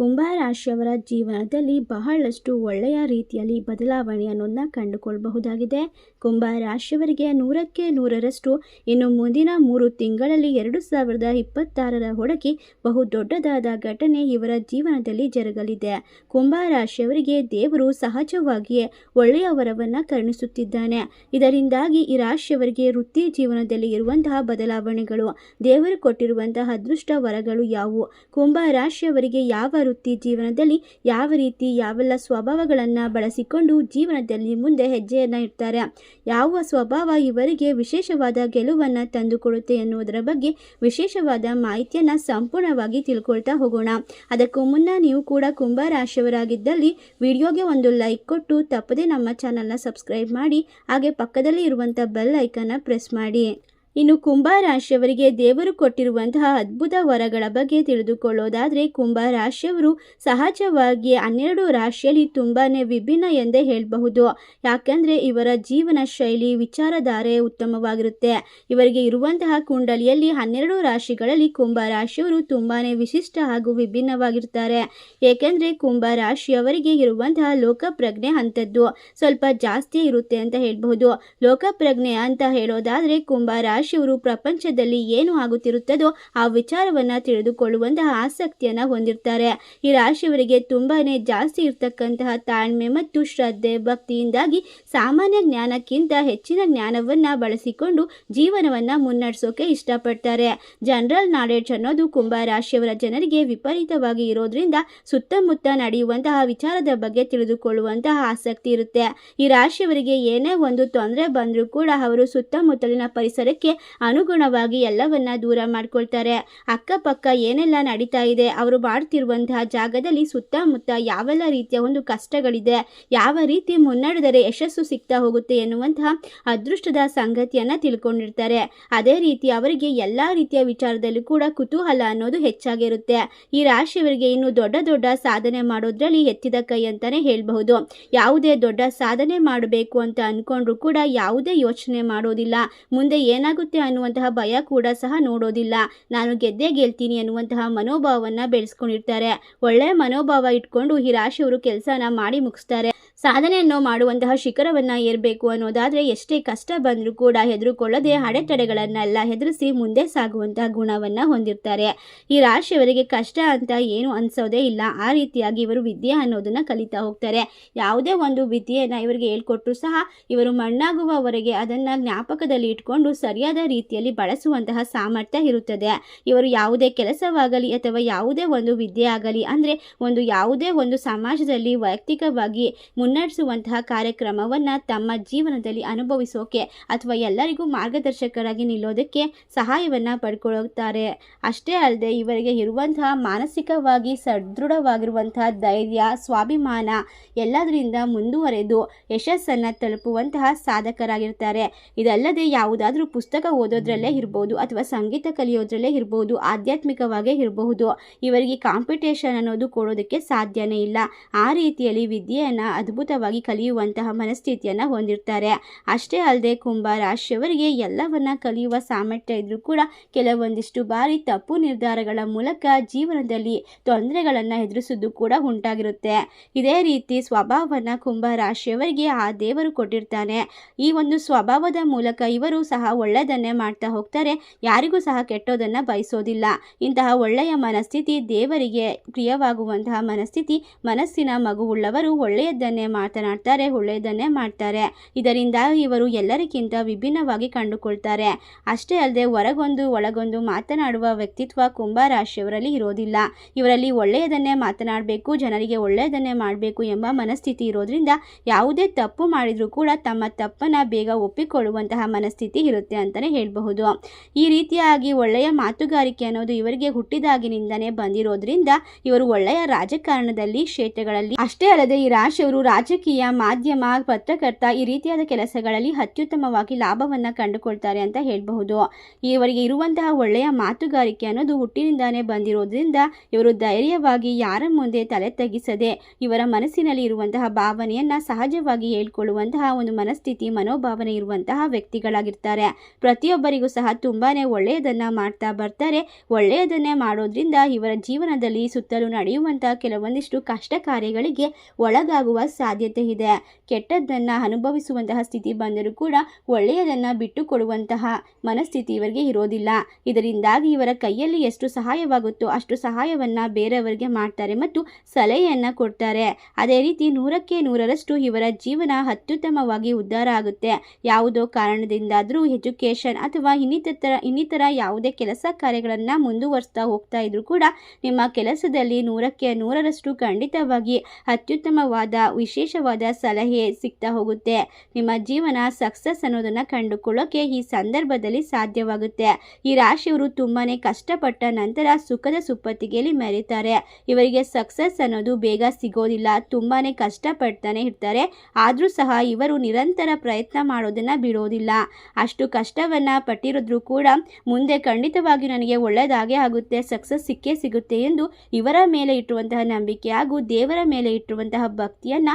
ಕುಂಭ ರಾಶಿಯವರ ಜೀವನದಲ್ಲಿ ಬಹಳಷ್ಟು ಒಳ್ಳೆಯ ರೀತಿಯಲ್ಲಿ ಬದಲಾವಣೆಯನ್ನು ಕಂಡುಕೊಳ್ಳಬಹುದಾಗಿದೆ. ಕುಂಭ ರಾಶಿಯವರಿಗೆ ನೂರಕ್ಕೆ ನೂರರಷ್ಟು, ಇನ್ನು ಮುಂದಿನ ಮೂರು ತಿಂಗಳಲ್ಲಿ ಎರಡು ಸಾವಿರದ ಇಪ್ಪತ್ತಾರರ ಹೊಡಕಿ ಬಹು ದೊಡ್ಡದಾದ ಘಟನೆ ಇವರ ಜೀವನದಲ್ಲಿ ಜರುಗಲಿದೆ. ಕುಂಭ ರಾಶಿಯವರಿಗೆ ದೇವರು ಸಹಜವಾಗಿಯೇ ಒಳ್ಳೆಯ ವರವನ್ನು ಕರುಣಿಸುತ್ತಿದ್ದಾನೆ. ಇದರಿಂದಾಗಿ ಈ ರಾಶಿಯವರಿಗೆ ವೃತ್ತಿ ಜೀವನದಲ್ಲಿ ಇರುವಂತಹ ಬದಲಾವಣೆಗಳು, ದೇವರು ಕೊಟ್ಟಿರುವಂತಹ ಅದೃಷ್ಟ ವರಗಳು ಯಾವುವು? ಕುಂಭ ರಾಶಿಯವರಿಗೆ ಯಾವ ವೃತ್ತಿ ಜೀವನದಲ್ಲಿ ಯಾವ ರೀತಿ ಯಾವೆಲ್ಲ ಸ್ವಭಾವಗಳನ್ನು ಬಳಸಿಕೊಂಡು ಜೀವನದಲ್ಲಿ ಮುಂದೆ ಹೆಜ್ಜೆಯನ್ನು ಇಡ್ತಾರೆ, ಯಾವ ಸ್ವಭಾವ ಇವರಿಗೆ ವಿಶೇಷವಾದ ಗೆಲುವನ್ನು ತಂದುಕೊಡುತ್ತೆ ಎನ್ನುವುದರ ಬಗ್ಗೆ ವಿಶೇಷವಾದ ಮಾಹಿತಿಯನ್ನು ಸಂಪೂರ್ಣವಾಗಿ ತಿಳ್ಕೊಳ್ತಾ ಹೋಗೋಣ. ಅದಕ್ಕೂ ಮುನ್ನ ನೀವು ಕೂಡ ಕುಂಭ ರಾಶಿಯವರಾಗಿದ್ದಲ್ಲಿ ವಿಡಿಯೋಗೆ ಒಂದು ಲೈಕ್ ಕೊಟ್ಟು ತಪ್ಪದೇ ನಮ್ಮ ಚಾನಲ್ನ ಸಬ್ಸ್ಕ್ರೈಬ್ ಮಾಡಿ, ಹಾಗೆ ಪಕ್ಕದಲ್ಲಿ ಇರುವಂಥ ಬೆಲ್ ಐಕನ್ನ ಪ್ರೆಸ್ ಮಾಡಿ. ಇನ್ನು ಕುಂಭ ರಾಶಿಯವರಿಗೆ ದೇವರು ಕೊಟ್ಟಿರುವಂತಹ ಅದ್ಭುತ ವರಗಳ ಬಗ್ಗೆ ತಿಳಿದುಕೊಳ್ಳೋದಾದರೆ ಕುಂಭ ರಾಶಿಯವರು ಸಹಜವಾಗಿ ಹನ್ನೆರಡು ರಾಶಿಯಲ್ಲಿ ತುಂಬಾ ವಿಭಿನ್ನ ಎಂದೇ ಹೇಳಬಹುದು. ಯಾಕಂದರೆ ಇವರ ಜೀವನ ಶೈಲಿ, ವಿಚಾರಧಾರೆ ಉತ್ತಮವಾಗಿರುತ್ತೆ. ಇವರಿಗೆ ಇರುವಂತಹ ಕುಂಡಲಿಯಲ್ಲಿ ಹನ್ನೆರಡು ರಾಶಿಗಳಲ್ಲಿ ಕುಂಭ ರಾಶಿಯವರು ತುಂಬಾ ವಿಶಿಷ್ಟ ಹಾಗೂ ವಿಭಿನ್ನವಾಗಿರ್ತಾರೆ. ಏಕೆಂದರೆ ಕುಂಭ ರಾಶಿಯವರಿಗೆ ಇರುವಂತಹ ಲೋಕಪ್ರಜ್ಞೆ ಅಂಥದ್ದು ಸ್ವಲ್ಪ ಜಾಸ್ತಿ ಇರುತ್ತೆ ಅಂತ ಹೇಳಬಹುದು. ಲೋಕಪ್ರಜ್ಞೆ ಅಂತ ಹೇಳೋದಾದರೆ ಕುಂಭ ರಾಶಿಯವರು ಪ್ರಪಂಚದಲ್ಲಿ ಏನು ಆಗುತ್ತಿರುತ್ತದೋ ಆ ವಿಚಾರವನ್ನು ತಿಳಿದುಕೊಳ್ಳುವಂತಹ ಆಸಕ್ತಿಯನ್ನು ಹೊಂದಿರ್ತಾರೆ. ಈ ರಾಶಿಯವರಿಗೆ ತುಂಬಾನೇ ಜಾಸ್ತಿ ಇರ್ತಕ್ಕಂತಹ ತಾಳ್ಮೆ ಮತ್ತು ಶ್ರದ್ಧೆ, ಭಕ್ತಿಯಿಂದಾಗಿ ಸಾಮಾನ್ಯ ಜ್ಞಾನಕ್ಕಿಂತ ಹೆಚ್ಚಿನ ಜ್ಞಾನವನ್ನು ಬಳಸಿಕೊಂಡು ಜೀವನವನ್ನು ಮುನ್ನಡೆಸೋಕೆ ಇಷ್ಟಪಡ್ತಾರೆ. ಜನರಲ್ ನಾಲೆಡ್ಜ್ ಅನ್ನೋದು ಕುಂಭ ರಾಶಿಯವರ ಜನರಿಗೆ ವಿಪರೀತವಾಗಿ ಇರೋದ್ರಿಂದ ಸುತ್ತಮುತ್ತ ನಡೆಯುವಂತಹ ವಿಚಾರದ ಬಗ್ಗೆ ತಿಳಿದುಕೊಳ್ಳುವಂತಹ ಆಸಕ್ತಿ ಇರುತ್ತೆ. ಈ ರಾಶಿಯವರಿಗೆ ಏನೇ ಒಂದು ತೊಂದರೆ ಬಂದರೂ ಕೂಡ ಅವರು ಸುತ್ತಮುತ್ತಲಿನ ಪರಿಸರಕ್ಕೆ ಅನುಗುಣವಾಗಿ ಎಲ್ಲವನ್ನ ದೂರ ಮಾಡ್ಕೊಳ್ತಾರೆ. ಅಕ್ಕಪಕ್ಕ ಏನೆಲ್ಲ ನಡೀತಾ ಇದೆ, ಅವರು ಮಾಡ್ತಿರುವಂತಹ ಜಾಗದಲ್ಲಿ ಸುತ್ತಮುತ್ತ ಯಾವೆಲ್ಲ ರೀತಿಯ ಒಂದು ಕಷ್ಟಗಳಿದೆ, ಯಾವ ರೀತಿ ಮುನ್ನಡೆದರೆ ಯಶಸ್ಸು ಸಿಗ್ತಾ ಹೋಗುತ್ತೆ ಎನ್ನುವಂತಹ ಅದೃಷ್ಟದ ಸಂಗತಿಯನ್ನ ತಿಳ್ಕೊಂಡಿರ್ತಾರೆ. ಅದೇ ರೀತಿ ಅವರಿಗೆ ಎಲ್ಲ ರೀತಿಯ ವಿಚಾರದಲ್ಲೂ ಕೂಡ ಕುತೂಹಲ ಅನ್ನೋದು ಹೆಚ್ಚಾಗಿರುತ್ತೆ. ಈ ರಾಶಿಯವರಿಗೆ ಇನ್ನು ದೊಡ್ಡ ದೊಡ್ಡ ಸಾಧನೆ ಮಾಡೋದ್ರಲ್ಲಿ ಎತ್ತಿದ ಕೈ ಅಂತಾನೆ ಹೇಳಬಹುದು. ಯಾವುದೇ ದೊಡ್ಡ ಸಾಧನೆ ಮಾಡಬೇಕು ಅಂತ ಅನ್ಕೊಂಡ್ರು ಕೂಡ ಯಾವುದೇ ಯೋಚನೆ ಮಾಡೋದಿಲ್ಲ. ಮುಂದೆ ಏನಾಗುತ್ತೆ ಅನ್ನುವಂತಹ ಭಯ ಕೂಡ ಸಹ ನೋಡೋದಿಲ್ಲ. ನಾನು ಗೆದ್ದೇ ಗೆಲ್ತೀನಿ ಅನ್ನುವಂತಹ ಮನೋಭಾವವನ್ನು ಬೆಳೆಸ್ಕೊಂಡಿರ್ತಾರೆ. ಒಳ್ಳೆ ಮನೋಭಾವ ಇಟ್ಕೊಂಡು ಈ ರಾಶಿಯವರು ಕೆಲಸನ ಮಾಡಿ ಮುಗಿಸ್ತಾರೆ. ಸಾಧನೆಯನ್ನು ಮಾಡುವಂತಹ ಶಿಖರವನ್ನು ಏರಬೇಕು ಅನ್ನೋದಾದರೆ ಎಷ್ಟೇ ಕಷ್ಟ ಬಂದರೂ ಕೂಡ ಹೆದರುಕೊಳ್ಳದೆ ಅಡೆತಡೆಗಳನ್ನೆಲ್ಲ ಹೆದರಿಸಿ ಮುಂದೆ ಸಾಗುವಂತಹ ಗುಣವನ್ನು ಹೊಂದಿರ್ತಾರೆ. ಈ ರಾಶಿಯವರಿಗೆ ಕಷ್ಟ ಅಂತ ಏನು ಅನ್ಸೋದೇ ಇಲ್ಲ. ಆ ರೀತಿಯಾಗಿ ಇವರು ವಿದ್ಯೆ ಅನ್ನೋದನ್ನು ಕಲಿತಾ ಹೋಗ್ತಾರೆ. ಯಾವುದೇ ಒಂದು ವಿದ್ಯೆಯನ್ನು ಇವರಿಗೆ ಹೇಳ್ಕೊಟ್ರು ಸಹ ಇವರು ಮಣ್ಣಾಗುವವರೆಗೆ ಅದನ್ನು ಜ್ಞಾಪಕದಲ್ಲಿ ಇಟ್ಕೊಂಡು ಸರಿಯಾದ ರೀತಿಯಲ್ಲಿ ಬಳಸುವಂತಹ ಸಾಮರ್ಥ್ಯ ಇರುತ್ತದೆ. ಇವರು ಯಾವುದೇ ಕೆಲಸವಾಗಲಿ ಅಥವಾ ಯಾವುದೇ ಒಂದು ವಿದ್ಯೆ ಆಗಲಿ, ಅಂದರೆ ಒಂದು ಯಾವುದೇ ಒಂದು ಸಮಾಜದಲ್ಲಿ ವೈಯಕ್ತಿಕವಾಗಿ ಮುನ್ನಡೆಸುವಂತಹ ಕಾರ್ಯಕ್ರಮವನ್ನು ತಮ್ಮ ಜೀವನದಲ್ಲಿ ಅನುಭವಿಸೋಕೆ ಅಥವಾ ಎಲ್ಲರಿಗೂ ಮಾರ್ಗದರ್ಶಕರಾಗಿ ನಿಲ್ಲೋದಕ್ಕೆ ಸಹಾಯವನ್ನು ಪಡ್ಕೊಳ್ಳುತ್ತಾರೆ. ಅಷ್ಟೇ ಅಲ್ಲದೆ ಇವರಿಗೆ ಇರುವಂತಹ ಮಾನಸಿಕವಾಗಿ ಸದೃಢವಾಗಿರುವಂತಹ ಧೈರ್ಯ, ಸ್ವಾಭಿಮಾನ ಎಲ್ಲದರಿಂದ ಮುಂದುವರೆದು ಯಶಸ್ಸನ್ನು ತಲುಪುವಂತಹ ಸಾಧಕರಾಗಿರ್ತಾರೆ. ಇದಲ್ಲದೆ ಯಾವುದಾದ್ರೂ ಪುಸ್ತಕ ಓದೋದ್ರಲ್ಲೇ ಇರ್ಬೋದು ಅಥವಾ ಸಂಗೀತ ಕಲಿಯೋದ್ರಲ್ಲೇ ಇರ್ಬೋದು, ಆಧ್ಯಾತ್ಮಿಕವಾಗೇ ಇರಬಹುದು, ಇವರಿಗೆ ಕಾಂಪಿಟೇಷನ್ ಅನ್ನೋದು ಕೊಡೋದಕ್ಕೆ ಸಾಧ್ಯನೇ ಇಲ್ಲ. ಆ ರೀತಿಯಲ್ಲಿ ವಿದ್ಯೆಯನ್ನು ಅದ್ಭುತವಾಗಿ ಕಲಿಯುವಂತಹ ಮನಸ್ಥಿತಿಯನ್ನು ಹೊಂದಿರ್ತಾರೆ. ಅಷ್ಟೇ ಅಲ್ಲದೆ ಕುಂಭ ರಾಶಿಯವರಿಗೆ ಎಲ್ಲವನ್ನ ಕಲಿಯುವ ಸಾಮರ್ಥ್ಯ ಇದ್ರೂ ಕೂಡ ಕೆಲವೊಂದಿಷ್ಟು ಬಾರಿ ತಪ್ಪು ನಿರ್ಧಾರಗಳ ಮೂಲಕ ಜೀವನದಲ್ಲಿ ತೊಂದರೆಗಳನ್ನು ಎದುರಿಸೋದು ಕೂಡ ಉಂಟಾಗಿರುತ್ತೆ. ಇದೇ ರೀತಿ ಸ್ವಭಾವವನ್ನು ಕುಂಭ ರಾಶಿಯವರಿಗೆ ಆ ದೇವರು ಕೊಟ್ಟಿರ್ತಾನೆ. ಈ ಒಂದು ಸ್ವಭಾವದ ಮೂಲಕ ಇವರು ಸಹ ಒಳ್ಳೆಯದನ್ನೇ ಮಾಡ್ತಾ ಹೋಗ್ತಾರೆ. ಯಾರಿಗೂ ಸಹ ಕೆಟ್ಟೋದನ್ನು ಬಯಸೋದಿಲ್ಲ. ಇಂತಹ ಒಳ್ಳೆಯ ಮನಸ್ಥಿತಿ ದೇವರಿಗೆ ಪ್ರಿಯವಾಗುವಂತಹ ಮನಸ್ಥಿತಿ, ಮನಸ್ಸಿನ ಮಗುವುಳ್ಳವರು ಒಳ್ಳೆಯದನ್ನೇ ಮಾತನಾಡ್ತಾರೆ, ಒಳ್ಳೆಯದನ್ನೇ ಮಾಡ್ತಾರೆ. ಇದರಿಂದ ಇವರು ಎಲ್ಲರಿಗಿಂತ ವಿಭಿನ್ನವಾಗಿ ಕಂಡುಕೊಳ್ತಾರೆ. ಅಷ್ಟೇ ಅಲ್ಲದೆ ಹೊರಗೊಂದು ಒಳಗೊಂದು ಮಾತನಾಡುವ ವ್ಯಕ್ತಿತ್ವ ಕುಂಭ ರಾಶಿಯವರಲ್ಲಿ ಇರೋದಿಲ್ಲ. ಇವರಲ್ಲಿ ಒಳ್ಳೆಯದನ್ನೇ ಮಾತನಾಡಬೇಕು, ಜನರಿಗೆ ಒಳ್ಳೆಯದನ್ನೇ ಮಾಡಬೇಕು ಎಂಬ ಮನಸ್ಥಿತಿ ಇರೋದ್ರಿಂದ ಯಾವುದೇ ತಪ್ಪು ಮಾಡಿದರೂ ಕೂಡ ತಮ್ಮ ತಪ್ಪನ್ನು ಬೇಗ ಒಪ್ಪಿಕೊಳ್ಳುವಂತಹ ಮನಸ್ಥಿತಿ ಇರುತ್ತೆ ಅಂತಲೇ ಹೇಳಬಹುದು. ಈ ರೀತಿಯಾಗಿ ಒಳ್ಳೆಯ ಮಾತುಗಾರಿಕೆ ಅನ್ನೋದು ಇವರಿಗೆ ಹುಟ್ಟಿದಾಗಿನಿಂದನೇ ಬಂದಿರೋದ್ರಿಂದ ಇವರು ಒಳ್ಳೆಯ ರಾಜಕಾರಣದಲ್ಲಿ, ಕ್ಷೇತ್ರಗಳಲ್ಲಿ, ಅಷ್ಟೇ ಅಲ್ಲದೆ ಈ ರಾಶಿಯವರು ರಾಜಕೀಯ, ಮಾಧ್ಯಮ, ಪತ್ರಕರ್ತ ಈ ರೀತಿಯಾದ ಕೆಲಸಗಳಲ್ಲಿ ಅತ್ಯುತ್ತಮವಾಗಿ ಲಾಭವನ್ನು ಕಂಡುಕೊಳ್ತಾರೆ ಅಂತ ಹೇಳಬಹುದು. ಇವರಿಗೆ ಇರುವಂತಹ ಒಳ್ಳೆಯ ಮಾತುಗಾರಿಕೆ ಅನ್ನೋದು ಹುಟ್ಟಿನಿಂದಾನೇ ಬಂದಿರೋದ್ರಿಂದ ಇವರು ಧೈರ್ಯವಾಗಿ ಯಾರ ಮುಂದೆ ತಲೆ ತಗ್ಗಿಸದೆ ಇವರ ಮನಸ್ಸಿನಲ್ಲಿ ಇರುವಂತಹ ಭಾವನೆಯನ್ನ ಸಹಜವಾಗಿ ಹೇಳ್ಕೊಳ್ಳುವಂತಹ ಒಂದು ಮನಸ್ಥಿತಿ, ಮನೋಭಾವನೆ ಇರುವಂತಹ ವ್ಯಕ್ತಿಗಳಾಗಿರ್ತಾರೆ. ಪ್ರತಿಯೊಬ್ಬರಿಗೂ ಸಹ ತುಂಬಾನೇ ಒಳ್ಳೆಯದನ್ನ ಮಾಡ್ತಾ ಬರ್ತಾರೆ. ಒಳ್ಳೆಯದನ್ನೇ ಮಾಡೋದ್ರಿಂದ ಇವರ ಜೀವನದಲ್ಲಿ ಸುತ್ತಲೂ ನಡೆಯುವಂತಹ ಕೆಲವೊಂದಿಷ್ಟು ಕಷ್ಟ ಕಾರ್ಯಗಳಿಗೆ ಒಳಗಾಗುವ ಸಾಧ್ಯತೆ ಇದೆ. ಕೆಟ್ಟದ್ದನ್ನು ಅನುಭವಿಸುವಂತಹ ಸ್ಥಿತಿ ಬಂದರೂ ಕೂಡ ಒಳ್ಳೆಯದನ್ನು ಬಿಟ್ಟು ಕೊಡುವಂತಹ ಮನಸ್ಥಿತಿ ಇವರಿಗೆ ಇರೋದಿಲ್ಲ. ಇದರಿಂದಾಗಿ ಇವರ ಕೈಯಲ್ಲಿ ಎಷ್ಟು ಸಹಾಯವಾಗುತ್ತೋ ಅಷ್ಟು ಸಹಾಯವನ್ನು ಬೇರೆಯವರಿಗೆ ಮಾಡ್ತಾರೆ ಮತ್ತು ಸಲಹೆಯನ್ನು ಕೊಡ್ತಾರೆ. ಅದೇ ರೀತಿ ನೂರಕ್ಕೆ ನೂರರಷ್ಟು ಇವರ ಜೀವನ ಅತ್ಯುತ್ತಮವಾಗಿ ಉದ್ಧಾರ ಆಗುತ್ತೆ. ಯಾವುದೋ ಕಾರಣದಿಂದಾದರೂ ಎಜುಕೇಷನ್ ಅಥವಾ ಇನ್ನಿತರ ಇನ್ನಿತರ ಯಾವುದೇ ಕೆಲಸ ಕಾರ್ಯಗಳನ್ನು ಮುಂದುವರಿಸ್ತಾ ಹೋಗ್ತಾ ಇದ್ರು ಕೂಡ ನಿಮ್ಮ ಕೆಲಸದಲ್ಲಿ ನೂರಕ್ಕೆ ನೂರರಷ್ಟು ಖಂಡಿತವಾಗಿ ಅತ್ಯುತ್ತಮವಾದ ವಿಶೇಷವಾದ ಸಲಹೆ ಸಿಗ್ತಾ ಹೋಗುತ್ತೆ. ನಿಮ್ಮ ಜೀವನ ಸಕ್ಸಸ್ ಅನ್ನೋದನ್ನು ಕಂಡುಕೊಳ್ಳೋಕೆ ಈ ಸಂದರ್ಭದಲ್ಲಿ ಸಾಧ್ಯವಾಗುತ್ತೆ. ಈ ರಾಶಿಯವರು ತುಂಬಾ ಕಷ್ಟಪಟ್ಟ ನಂತರ ಸುಖದ ಸುಪ್ಪತ್ತಿಗೆಯಲ್ಲಿ ಮೆರೀತಾರೆ. ಇವರಿಗೆ ಸಕ್ಸಸ್ ಅನ್ನೋದು ಬೇಗ ಸಿಗೋದಿಲ್ಲ. ತುಂಬಾ ಕಷ್ಟಪಡ್ತಾನೆ ಇರ್ತಾರೆ. ಆದರೂ ಸಹ ಇವರು ನಿರಂತರ ಪ್ರಯತ್ನ ಮಾಡೋದನ್ನು ಬಿಡೋದಿಲ್ಲ. ಅಷ್ಟು ಕಷ್ಟವನ್ನು ಪಟ್ಟಿರೋದ್ರೂ ಕೂಡ ಮುಂದೆ ಖಂಡಿತವಾಗಿ ನನಗೆ ಒಳ್ಳೆಯದಾಗೇ ಆಗುತ್ತೆ. ಸಕ್ಸಸ್ ಸಿಕ್ಕೇ ಸಿಗುತ್ತೆ ಎಂದು ಇವರ ಮೇಲೆ ಇಟ್ಟುವಂತಹ ನಂಬಿಕೆ ಹಾಗೂ ದೇವರ ಮೇಲೆ ಇಟ್ಟಿರುವಂತಹ ಭಕ್ತಿಯನ್ನು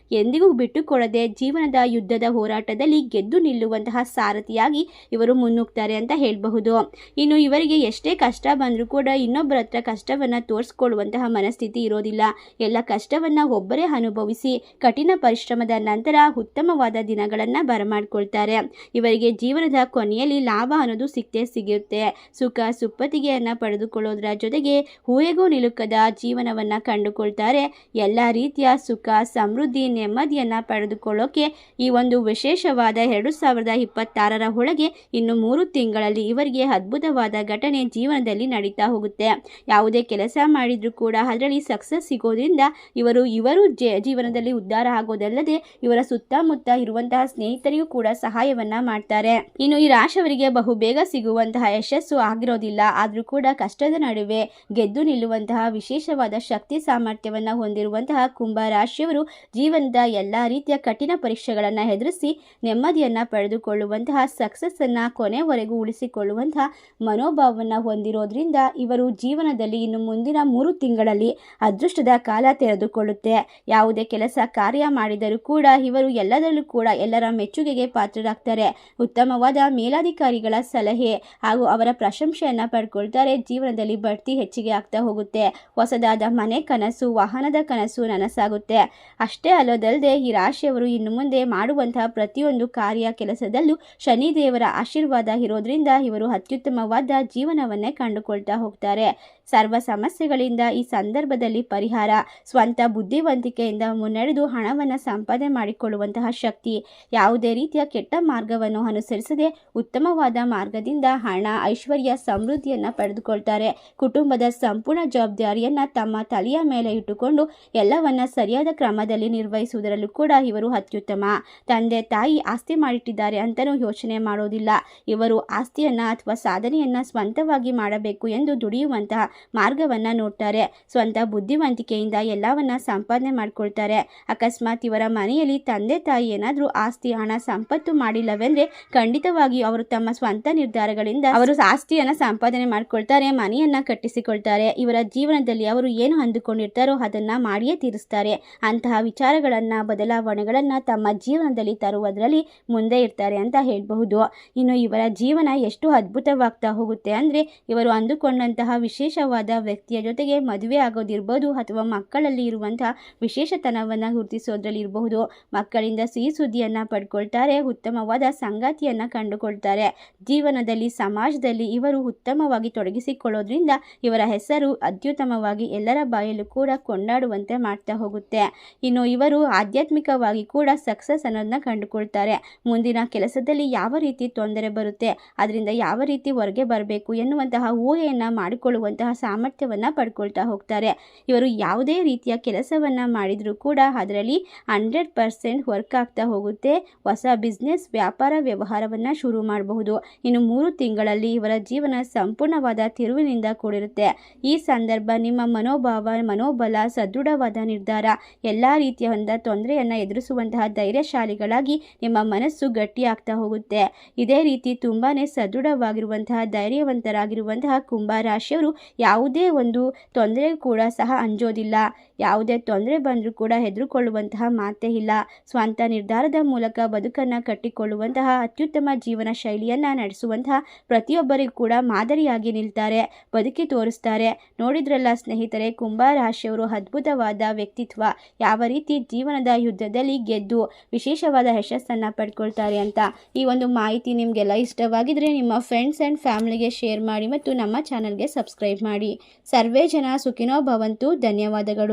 ಎಂದಿಗೂ ಬಿಟ್ಟುಕೊಡದೆ ಜೀವನದ ಯುದ್ಧದ ಹೋರಾಟದಲ್ಲಿ ಗೆದ್ದು ನಿಲ್ಲುವಂತಹ ಸಾರಥಿಯಾಗಿ ಇವರು ಮುನ್ನುಗ್ತಾರೆ ಅಂತ ಹೇಳಬಹುದು. ಇನ್ನು ಇವರಿಗೆ ಎಷ್ಟೇ ಕಷ್ಟ ಬಂದರೂ ಕೂಡ ಇನ್ನೊಬ್ಬರ ಹತ್ರ ಕಷ್ಟವನ್ನು ತೋರಿಸ್ಕೊಳ್ಳುವಂತಹ ಮನಸ್ಥಿತಿ ಇರೋದಿಲ್ಲ. ಎಲ್ಲ ಕಷ್ಟವನ್ನು ಒಬ್ಬರೇ ಅನುಭವಿಸಿ ಕಠಿಣ ಪರಿಶ್ರಮದ ನಂತರ ಉತ್ತಮವಾದ ದಿನಗಳನ್ನು ಬರಮಾಡ್ಕೊಳ್ತಾರೆ. ಇವರಿಗೆ ಜೀವನದ ಕೊನೆಯಲ್ಲಿ ಲಾಭ ಅನ್ನೋದು ಸಿಕ್ಕೇ ಸಿಗುತ್ತೆ. ಸುಖ, ಸುಪ್ಪತ್ತಿಗೆಯನ್ನು ಪಡೆದುಕೊಳ್ಳೋದ್ರ ಜೊತೆಗೆ ಹೂಯೆಗೂ ನಿಲುಕದ ಜೀವನವನ್ನು ಕಂಡುಕೊಳ್ತಾರೆ. ಎಲ್ಲ ರೀತಿಯ ಸುಖ, ಸಮೃದ್ಧಿ ನೆಮ್ಮದಿಯನ್ನು ಪಡೆದುಕೊಳ್ಳೋಕೆ ಈ ಒಂದು ವಿಶೇಷವಾದ ಎರಡು ಸಾವಿರದ ಇಪ್ಪತ್ತಾರರ ಒಳಗೆ ಇನ್ನು ಮೂರು ತಿಂಗಳಲ್ಲಿ ಇವರಿಗೆ ಅದ್ಭುತವಾದ ಘಟನೆ ಜೀವನದಲ್ಲಿ ನಡೀತಾ ಹೋಗುತ್ತೆ. ಯಾವುದೇ ಕೆಲಸ ಮಾಡಿದರೂ ಕೂಡ ಅದರಲ್ಲಿ ಸಕ್ಸಸ್ ಸಿಗೋದ್ರಿಂದ ಇವರು ಇವರು ಜೀವನದಲ್ಲಿ ಉದ್ಧಾರ ಆಗೋದಲ್ಲದೆ ಇವರ ಸುತ್ತಮುತ್ತ ಇರುವಂತಹ ಸ್ನೇಹಿತರಿಗೂ ಕೂಡ ಸಹಾಯವನ್ನ ಮಾಡ್ತಾರೆ. ಇನ್ನು ಈ ರಾಶಿಯವರಿಗೆ ಬಹು ಬೇಗ ಸಿಗುವಂತಹ ಯಶಸ್ಸು ಆಗಿರೋದಿಲ್ಲ. ಆದರೂ ಕೂಡ ಕಷ್ಟದ ನಡುವೆ ಗೆದ್ದು ನಿಲ್ಲುವಂತಹ ವಿಶೇಷವಾದ ಶಕ್ತಿ ಸಾಮರ್ಥ್ಯವನ್ನು ಹೊಂದಿರುವಂತಹ ಕುಂಭ ರಾಶಿಯವರು ಜೀವನದ ಎಲ್ಲ ರೀತಿಯ ಕಠಿಣ ಪರೀಕ್ಷೆಗಳನ್ನು ಎದುರಿಸಿ ನೆಮ್ಮದಿಯನ್ನು ಪಡೆದುಕೊಳ್ಳುವಂತಹ ಸಕ್ಸಸ್ಸನ್ನು ಕೊನೆವರೆಗೂ ಉಳಿಸಿಕೊಳ್ಳುವಂತಹ ಮನೋಭಾವವನ್ನು ಹೊಂದಿರೋದ್ರಿಂದ ಇವರು ಜೀವನದಲ್ಲಿ ಇನ್ನು ಮುಂದಿನ ಮೂರು ತಿಂಗಳಲ್ಲಿ ಅದೃಷ್ಟದ ಕಾಲ ತೆರೆದುಕೊಳ್ಳುತ್ತೆ. ಯಾವುದೇ ಕೆಲಸ, ಕಾರ್ಯ ಮಾಡಿದರೂ ಕೂಡ ಇವರು ಎಲ್ಲದರಲ್ಲೂ ಕೂಡ ಎಲ್ಲರ ಮೆಚ್ಚುಗೆಗೆ ಪಾತ್ರರಾಗ್ತಾರೆ. ಉತ್ತಮವಾದ ಮೇಲಾಧಿಕಾರಿಗಳ ಸಲಹೆ ಹಾಗೂ ಅವರ ಪ್ರಶಂಸೆಯನ್ನು ಪಡ್ಕೊಳ್ತಾರೆ. ಜೀವನದಲ್ಲಿ ಬಡ್ತಿ ಹೆಚ್ಚಿಗೆ ಆಗ್ತಾ ಹೋಗುತ್ತೆ. ಹೊಸದಾದ ಮನೆ ಕನಸು, ವಾಹನದ ಕನಸು ನನಸಾಗುತ್ತೆ. ಅಷ್ಟೇ ಅಲ್ಲದಲ್ಲದೆ ಈ ರಾಶಿಯವರು ಇನ್ನು ಮುಂದೆ ಮಾಡುವಂತಹ ಪ್ರತಿಯೊಂದು ಕಾರ್ಯ ಕೆಲಸದಲ್ಲೂ ಶನಿದೇವರ ಆಶೀರ್ವಾದ ಇರೋದ್ರಿಂದ ಇವರು ಅತ್ಯುತ್ತಮವಾದ ಜೀವನವನ್ನೇ ಕಂಡುಕೊಳ್ತಾ ಹೋಗ್ತಾರೆ. ಸರ್ವ ಸಮಸ್ಯೆಗಳಿಂದ ಈ ಸಂದರ್ಭದಲ್ಲಿ ಪರಿಹಾರ, ಸ್ವಂತ ಬುದ್ಧಿವಂತಿಕೆಯಿಂದ ಮುನ್ನಡೆದು ಹಣವನ್ನು ಸಂಪಾದನೆ ಮಾಡಿಕೊಳ್ಳುವಂತಹ ಶಕ್ತಿ, ಯಾವುದೇ ರೀತಿಯ ಕೆಟ್ಟ ಮಾರ್ಗವನ್ನು ಅನುಸರಿಸದೆ ಉತ್ತಮವಾದ ಮಾರ್ಗದಿಂದ ಹಣ, ಐಶ್ವರ್ಯ, ಸಮೃದ್ಧಿಯನ್ನು ಪಡೆದುಕೊಳ್ತಾರೆ. ಕುಟುಂಬದ ಸಂಪೂರ್ಣ ಜವಾಬ್ದಾರಿಯನ್ನು ತಮ್ಮ ತಲೆಯ ಮೇಲೆ ಇಟ್ಟುಕೊಂಡು ಎಲ್ಲವನ್ನ ಸರಿಯಾದ ಕ್ರಮದಲ್ಲಿ ನಿರ್ವಹಿಸುವುದರಲ್ಲೂ ಕೂಡ ಇವರು ಅತ್ಯುತ್ತಮ. ತಂದೆ, ತಾಯಿ ಆಸ್ತಿ ಮಾಡಿಟ್ಟಿದ್ದಾರೆ ಅಂತಲೂ ಯೋಚನೆ ಮಾಡೋದಿಲ್ಲ. ಇವರು ಆಸ್ತಿಯನ್ನು ಅಥವಾ ಸಾಧನೆಯನ್ನು ಸ್ವಂತವಾಗಿ ಮಾಡಬೇಕು ಎಂದು ದುಡಿಯುವಂತಹ ಮಾರ್ಗವನ್ನು ನೋಡ್ತಾರೆ. ಸ್ವಂತ ಬುದ್ಧಿವಂತಿಕೆಯಿಂದ ಎಲ್ಲವನ್ನ ಸಂಪಾದನೆ ಮಾಡ್ಕೊಳ್ತಾರೆ. ಅಕಸ್ಮಾತ್ ಇವರ ಮನೆಯಲ್ಲಿ ತಂದೆ, ತಾಯಿ ಏನಾದರೂ ಆಸ್ತಿ, ಹಣ, ಸಂಪತ್ತು ಮಾಡಿಲ್ಲವೆಂದರೆ ಖಂಡಿತವಾಗಿ ಅವರು ತಮ್ಮ ಸ್ವಂತ ನಿರ್ಧಾರಗಳಿಂದ ಅವರು ಆಸ್ತಿಯನ್ನು ಸಂಪಾದನೆ ಮಾಡ್ಕೊಳ್ತಾರೆ, ಮನೆಯನ್ನ ಕಟ್ಟಿಸಿಕೊಳ್ತಾರೆ. ಇವರ ಜೀವನದಲ್ಲಿ ಅವರು ಏನು ಅಂದುಕೊಂಡಿರ್ತಾರೋ ಅದನ್ನ ಮಾಡಿಯೇ ತೀರಿಸ್ತಾರೆ. ಅಂತಹ ವಿಚಾರಗಳನ್ನ ಬದಲಾವಣೆಗಳನ್ನ ತಮ್ಮ ಜೀವನದಲ್ಲಿ ತರುವುದರಲ್ಲಿ ಮುಂದೆ ಇರ್ತಾರೆ ಅಂತ ಹೇಳಬಹುದು. ಇನ್ನು ಇವರ ಜೀವನ ಎಷ್ಟು ಅದ್ಭುತವಾಗ್ತಾ ಹೋಗುತ್ತೆ ಅಂದ್ರೆ, ಇವರು ಅಂದುಕೊಂಡಂತಹ ವಿಶೇಷವಾದ ವ್ಯಕ್ತಿಯ ಜೊತೆಗೆ ಮದುವೆ ಆಗೋದಿರ್ಬೋದು ಅಥವಾ ಮಕ್ಕಳಲ್ಲಿ ಇರುವಂತಹ ವಿಶೇಷತನವನ್ನು ಗುರುತಿಸೋದ್ರಲ್ಲಿ ಇರಬಹುದು. ಮಕ್ಕಳಿಂದ ಸಿಹಿ ಸುದ್ದಿಯನ್ನು ಪಡ್ಕೊಳ್ತಾರೆ, ಉತ್ತಮವಾದ ಸಂಗಾತಿಯನ್ನು ಕಂಡುಕೊಳ್ತಾರೆ. ಜೀವನದಲ್ಲಿ, ಸಮಾಜದಲ್ಲಿ ಇವರು ಉತ್ತಮವಾಗಿ ತೊಡಗಿಸಿಕೊಳ್ಳೋದ್ರಿಂದ ಇವರ ಹೆಸರು ಅತ್ಯುತ್ತಮವಾಗಿ ಎಲ್ಲರ ಬಾಯಲ್ಲೂ ಕೂಡ ಕೊಂಡಾಡುವಂತೆ ಮಾಡ್ತಾ ಹೋಗುತ್ತೆ. ಇನ್ನು ಇವರು ಆಧ್ಯಾತ್ಮಿಕವಾಗಿ ಕೂಡ ಸಕ್ಸಸ್ ಅನ್ನೋದನ್ನ ಕಂಡುಕೊಳ್ತಾರೆ. ಮುಂದಿನ ಕೆಲಸದಲ್ಲಿ ಯಾವ ರೀತಿ ತೊಂದರೆ ಬರುತ್ತೆ, ಅದರಿಂದ ಯಾವ ರೀತಿ ಹೊರಗೆ ಬರಬೇಕು ಎನ್ನುವಂತಹ ಊಹೆಯನ್ನು ಮಾಡಿಕೊಳ್ಳುವಂತಹ ಸಾಮರ್ಥ್ಯವನ್ನು ಪಡ್ಕೊಳ್ತಾ ಹೋಗ್ತಾರೆ. ಇವರು ಯಾವುದೇ ರೀತಿಯ ಕೆಲಸವನ್ನು ಮಾಡಿದರೂ ಕೂಡ ಅದರಲ್ಲಿ ಹಂಡ್ರೆಡ್ ಪರ್ಸೆಂಟ್ ವರ್ಕ್ ಆಗ್ತಾ ಹೋಗುತ್ತೆ. ಹೊಸ ಬಿಸ್ನೆಸ್ ವ್ಯಾಪಾರ ವ್ಯವಹಾರವನ್ನು ಶುರು ಮಾಡಬಹುದು. ಇನ್ನು ಮೂರು ತಿಂಗಳಲ್ಲಿ ಇವರ ಜೀವನ ಸಂಪೂರ್ಣವಾದ ತಿರುವಿನಿಂದ ಕೂಡಿರುತ್ತೆ. ಈ ಸಂದರ್ಭ ನಿಮ್ಮ ಮನೋಭಾವ, ಮನೋಬಲ, ಸದೃಢವಾದ ನಿರ್ಧಾರ, ಎಲ್ಲ ರೀತಿಯ ತೊಂದರೆಯನ್ನು ಎದುರಿಸುವಂತಹ ಧೈರ್ಯಶಾಲಿಗಳಾಗಿ ನಿಮ್ಮ ಮನಸ್ಸು ಗಟ್ಟಿಯಾಗ್ತಾ ಹೋಗುತ್ತೆ. ಇದೇ ರೀತಿ ತುಂಬಾ ಸದೃಢವಾಗಿರುವಂತಹ, ಧೈರ್ಯವಂತರಾಗಿರುವಂತಹ ಕುಂಭ ರಾಶಿಯವರು ಯಾವುದೇ ಒಂದು ತೊಂದರೆ ಕೂಡ ಸಹ ಅಂಜೋದಿಲ್ಲ. ಯಾವುದೇ ತೊಂದರೆ ಬಂದರೂ ಕೂಡ ಹೆದರುಕೊಳ್ಳುವಂತಹ ಮಾತೇ ಇಲ್ಲ. ಸ್ವಂತ ನಿರ್ಧಾರದ ಮೂಲಕ ಬದುಕನ್ನು ಕಟ್ಟಿಕೊಳ್ಳುವಂತಹ ಅತ್ಯುತ್ತಮ ಜೀವನ ಶೈಲಿಯನ್ನು ನಡೆಸುವಂತಹ ಪ್ರತಿಯೊಬ್ಬರಿಗೂ ಕೂಡ ಮಾದರಿಯಾಗಿ ನಿಲ್ತಾರೆ, ಬದುಕಿ ತೋರಿಸ್ತಾರೆ. ನೋಡಿದ್ರಲ್ಲ ಸ್ನೇಹಿತರೆ, ಕುಂಭ ರಾಶಿಯವರು ಅದ್ಭುತವಾದ ವ್ಯಕ್ತಿತ್ವ. ಯಾವ ರೀತಿ ಜೀವನದ ಯುದ್ಧದಲ್ಲಿ ಗೆದ್ದು ವಿಶೇಷವಾದ ಯಶಸ್ಸನ್ನು ಪಡ್ಕೊಳ್ತಾರೆ ಅಂತ ಈ ಒಂದು ಮಾಹಿತಿ ನಿಮಗೆಲ್ಲ ಇಷ್ಟವಾಗಿದ್ದರೆ ನಿಮ್ಮ ಫ್ರೆಂಡ್ಸ್ ಆ್ಯಂಡ್ ಫ್ಯಾಮಿಲಿಗೆ ಶೇರ್ ಮಾಡಿ ಮತ್ತು ನಮ್ಮ ಚಾನಲ್ಗೆ ಸಬ್ಸ್ಕ್ರೈಬ್ ಮಾಡಿ. ಸರ್ವೇ ಜನ ಸುಖಿನೋ ಭವಂತು. ಧನ್ಯವಾದಗಳು.